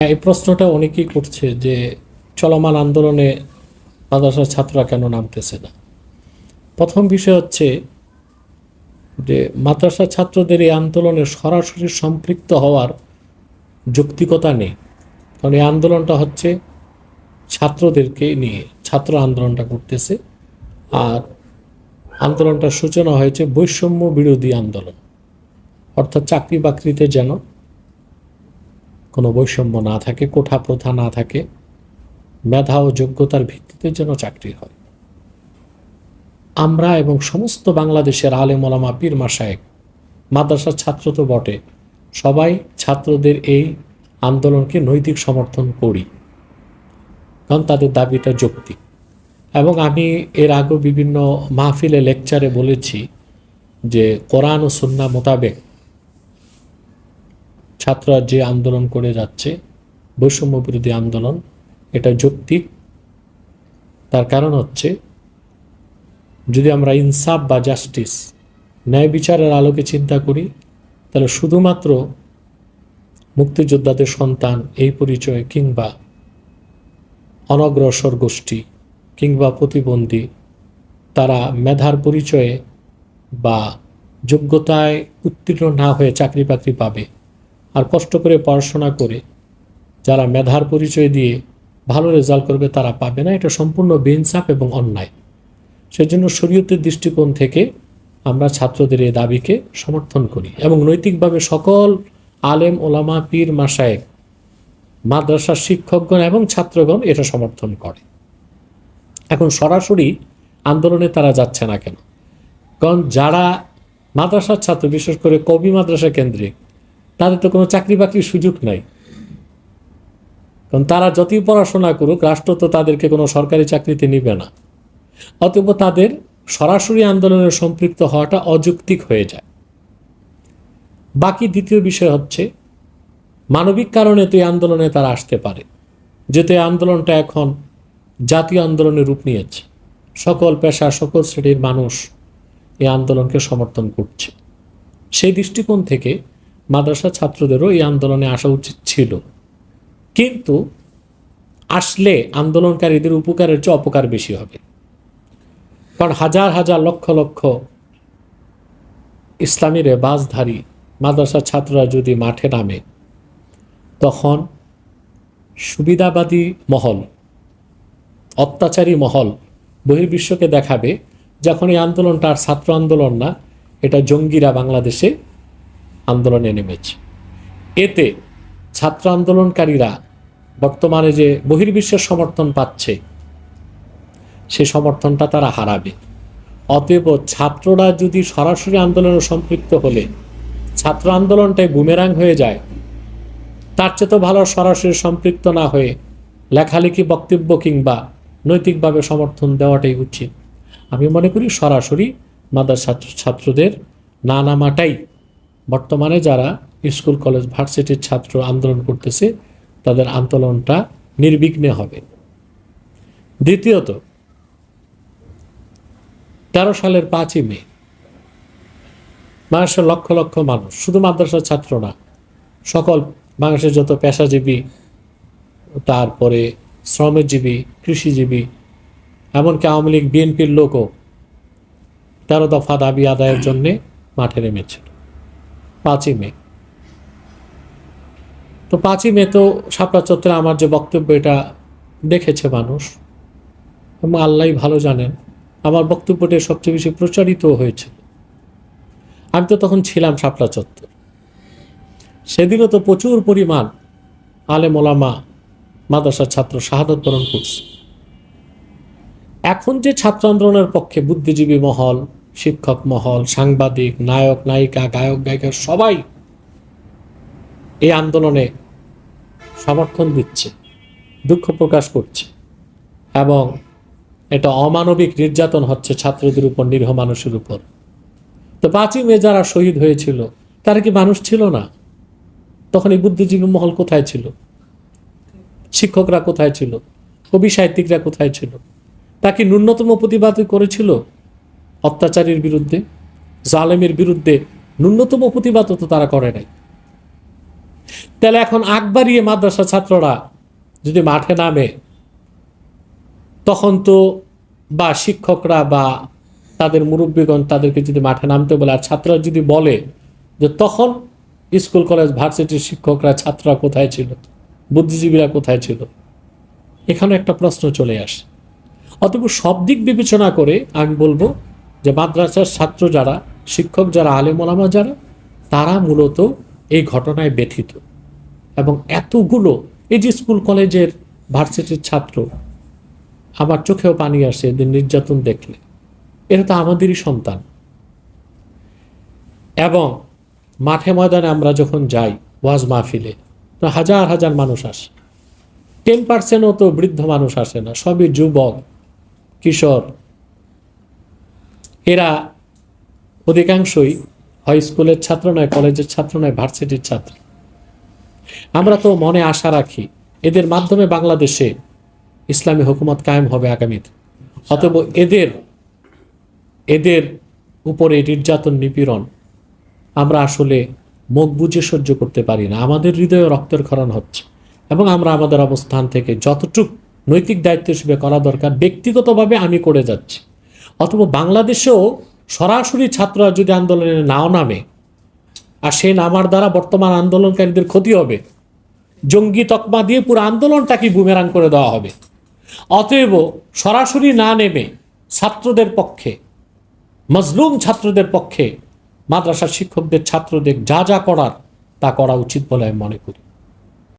হ্যাঁ, এই প্রশ্নটা অনেকেই করছে যে চলমান আন্দোলনে মাদ্রাসার ছাত্ররা কেন নামতেছে না? প্রথম বিষয় হচ্ছে যে মাদ্রাসা ছাত্রদের এই আন্দোলনে সরাসরি সম্পৃক্ত হওয়ার যৌক্তিকতা নেই। কারণ এই আন্দোলনটা হচ্ছে ছাত্রদেরকে নিয়ে ছাত্র আন্দোলনটা করতেছে আর আন্দোলনটার সূচনা হয়েছে বৈষম্য বিরোধী আন্দোলন অর্থাৎ চাকরি বাকরিতে যেন কোনো বৈষম্য না থাকে, কোঠা প্রথা না থাকে, মেধা ও যোগ্যতার ভিত্তিতে যেন চাকরি হয়। আমরা এবং সমস্ত বাংলাদেশের আলেম ওলামা পীর মাসায়েক মাদ্রাসার ছাত্র তো বটে, সবাই ছাত্রদের এই আন্দোলনকে নৈতিক সমর্থন করি। কারণ তাদের দাবিটা যৌক্তিক। এবং আমি এর আগেও বিভিন্ন মাহফিলে লেকচারে বলেছি যে কোরআন ও সুন্না মোতাবেক ছাত্ররা যে আন্দোলন করে যাচ্ছে, বৈষম্য বিরোধী আন্দোলন, এটা যৌক্তিক। তার কারণ হচ্ছে, যদি আমরা ইনসাফ বা জাস্টিস, ন্যায় বিচারের আলোকে চিন্তা করি, তাহলে শুধুমাত্র মুক্তিযোদ্ধাদের সন্তান এই পরিচয় কিংবা অনগ্রসর গোষ্ঠী কিংবা প্রতিবন্ধী, তারা মেধার পরিচয়ে বা যোগ্যতায় উত্তীর্ণ না হয়ে চাকরি বাকরি পাবে। আর কষ্ট করে পড়াশোনা করে যারা মেধার পরিচয় দিয়ে ভালো রেজাল্ট করবে তারা পাবে না। এটা সম্পূর্ণ বেইনসাফ এবং অন্যায়। সেজন্য শরীয়তের দৃষ্টিকোণ থেকে আমরা ছাত্রদের এই দাবিকে সমর্থন করি এবং নৈতিকভাবে সকল আলেম, ওলামা, পীর মাসায়েক মাদ্রাসার শিক্ষকগণ এবং ছাত্রগণ এটা সমর্থন করে। এখন সরাসরি আন্দোলনে তারা যাচ্ছে না কেন? কারণ যারা মাদ্রাসার ছাত্র, বিশেষ করে কবি মাদ্রাসা কেন্দ্রিক তাদের তো কোনো চাকরি বাকরির সুযোগ নাই। কারণ তারা যতই পড়াশোনা করুক, রাষ্ট্র তো তাদেরকে কোনো সরকারি চাকরিতে নিবে না। অতএব তাদের সরাসরি আন্দোলনে সম্পৃক্ত হওয়াটা অযৌক্তিক হয়ে যায়। বাকি দ্বিতীয় বিষয় হচ্ছে, মানবিক কারণে তো এই আন্দোলনে তারা আসতে পারে, যেহেতু এই আন্দোলনটা এখন জাতীয় আন্দোলনের রূপ নিয়েছে। সকল পেশা সকল শ্রেণির মানুষ এই আন্দোলনকে সমর্থন করছে। সেই দৃষ্টিকোণ থেকে মাদ্রাসা ছাত্রদেরও এই আন্দোলনে আসা উচিত ছিল। কিন্তু আসলে আন্দোলনকারীদের উপকারের চেয়ে অপকার বেশি হবে। কারণ হাজার হাজার লক্ষ লক্ষ ইসলামী রেবাজধারী মাদ্রাসা ছাত্ররা যদি মাঠে নামে, তখন সুবিধাবাদী মহল, অত্যাচারী মহল বহির্বিশ্বকে দেখাবে, যখন এই আন্দোলনটা আর ছাত্র আন্দোলন না, এটা জঙ্গিরা বাংলাদেশে আন্দোলনে নেমেছে। এতে ছাত্র আন্দোলনকারীরা বর্তমানে যে বহির্বিশ্বের সমর্থন পাচ্ছে, সে সমর্থনটা তারা হারাবে। অতএব ছাত্ররা যদি সরাসরি আন্দোলনে সম্পৃক্ত হলে ছাত্র আন্দোলনটাই বুমেরাং হয়ে যায়। তার চেয়ে তো ভালো সরাসরি সম্পৃক্ত না হয়ে লেখালেখি, বক্তব্য কিংবা নৈতিকভাবে সমর্থন দেওয়াটাই উচিত। আমি মনে করি সরাসরি মাদ্রাসা ছাত্রদের না নামাটাই বর্তমানে যারা স্কুল, কলেজ, ভার্সিটির ছাত্র আন্দোলন করতেছে, তাদের আন্দোলনটা নির্বিঘ্নে হবে। দ্বিতীয়ত, তেরো সালের পাঁচই মে, বাংলাদেশের লক্ষ লক্ষ মানুষ, শুধু মাদ্রাসার ছাত্র না, সকল বাংলাদেশের যত পেশাজীবী, তারপরে শ্রমজীবী, কৃষিজীবী, এমনকি আওয়ামী লীগ, বিএনপির লোকও তেরো দফা দাবি আদায়ের জন্যে মাঠে নেমেছিল পাঁচই মে। তো পাঁচই মে তো শাপলা চত্বরে আমার যে বক্তব্য, এটা দেখেছে মানুষ। এবং আল্লাহ ভালো জানেন, আমার বক্তব্যটা সবচেয়ে বেশি প্রচারিত হয়েছিল। আমি তো তখন ছিলাম শাপলা চত্বর। সেদিনও তো প্রচুর পরিমাণ আলেম ওলামা মাদ্রাসার ছাত্র শাহাদত বরণ করছে। এখন যে ছাত্র আন্দোলনের পক্ষে বুদ্ধিজীবী মহল শিক্ষক মহল, সাংবাদিক, নায়ক, নায়িকা, গায়ক, গায়িকা সবাই এই আন্দোলনে সমর্থন দিচ্ছে, দুঃখ প্রকাশ করছে এবং এটা অমানবিক নির্যাতন হচ্ছে ছাত্রদের উপর, নিরীহ মানুষের উপর। তো পাঁচই মে যারা শহীদ হয়েছিল, তারা কি মানুষ ছিল না? তখন এই বুদ্ধিজীবী মহল কোথায় ছিল? শিক্ষকরা কোথায় ছিল? কবি সাহিত্যিকরা কোথায় ছিল? তা কি ন্যূনতম প্রতিবাদ করেছিল? অত্যাচারীর বিরুদ্ধে, জালেমের বিরুদ্ধে ন্যূনতম প্রতিবাদ তো তারা করে নাই। তাহলে এখন আকবরিয়ে মাদ্রাসা ছাত্ররা যদি মাঠে নামে, তখন তো বা শিক্ষকরা বা তাদের মুরব্বীগণ তাদেরকে যদি মাঠে নামতে বলে, আর ছাত্ররা যদি বলে যে তখন স্কুল, কলেজ, ভার্সিটির শিক্ষকরা, ছাত্ররা কোথায় ছিল, বুদ্ধিজীবীরা কোথায় ছিল? এখানে একটা প্রশ্ন চলে আসে। অতএব সব দিক বিবেচনা করে আমি বলব যে মাদ্রাসার ছাত্র যারা, শিক্ষক যারা আলেমোলামা যারা, তারা মূলত এই ঘটনায় ব্যথিত। এবং এতগুলো, এই যে স্কুল কলেজের ভার্সিটির ছাত্র, আমার চোখেও পানি আসে এদের নির্যাতন দেখলে। এটা তো আমাদেরই সন্তান। এবং মাঠে ময়দানে আমরা যখন যাই ওয়াজ মাহফিলে, তো হাজার হাজার মানুষ আসে। টেন পার্সেন্টও তো বৃদ্ধ মানুষ আসে না, সবই যুবক, কিশোর এরা অধিকাংশই হয় স্কুলের ছাত্র নয় কলেজের ছাত্র নয় ভার্সিটির ছাত্র। আমরা তো মনে আশা রাখি এদের মাধ্যমে বাংলাদেশে ইসলামী হুকুমত কায়েম হবে আগামীতে। অতএব এদের এদের উপরে নির্যাতন নিপীড়ন আমরা আসলে মুখ বুঝে সহ্য করতে পারি না। আমাদের হৃদয়ে রক্তের ক্ষরণ হচ্ছে এবং আমরা আমাদের অবস্থান থেকে যতটুক নৈতিক দায়িত্ব হিসেবে করা দরকার ব্যক্তিগতভাবে আমি করে যাচ্ছি। অথবা বাংলাদেশেও সরাসরি ছাত্ররা যদি আন্দোলনে নাও নামে, আর সে নামার দ্বারা বর্তমান আন্দোলনকারীদের ক্ষতি হবে, জঙ্গি তকমা দিয়ে পুরো আন্দোলনটাকে বুমেরাং করে দেওয়া হবে। অতএব সরাসরি না নেমে ছাত্রদের পক্ষে, মজলুম ছাত্রদের পক্ষে মাদ্রাসার শিক্ষকদের, ছাত্রদের যা যা করার তা করা উচিত বলে আমি মনে করি।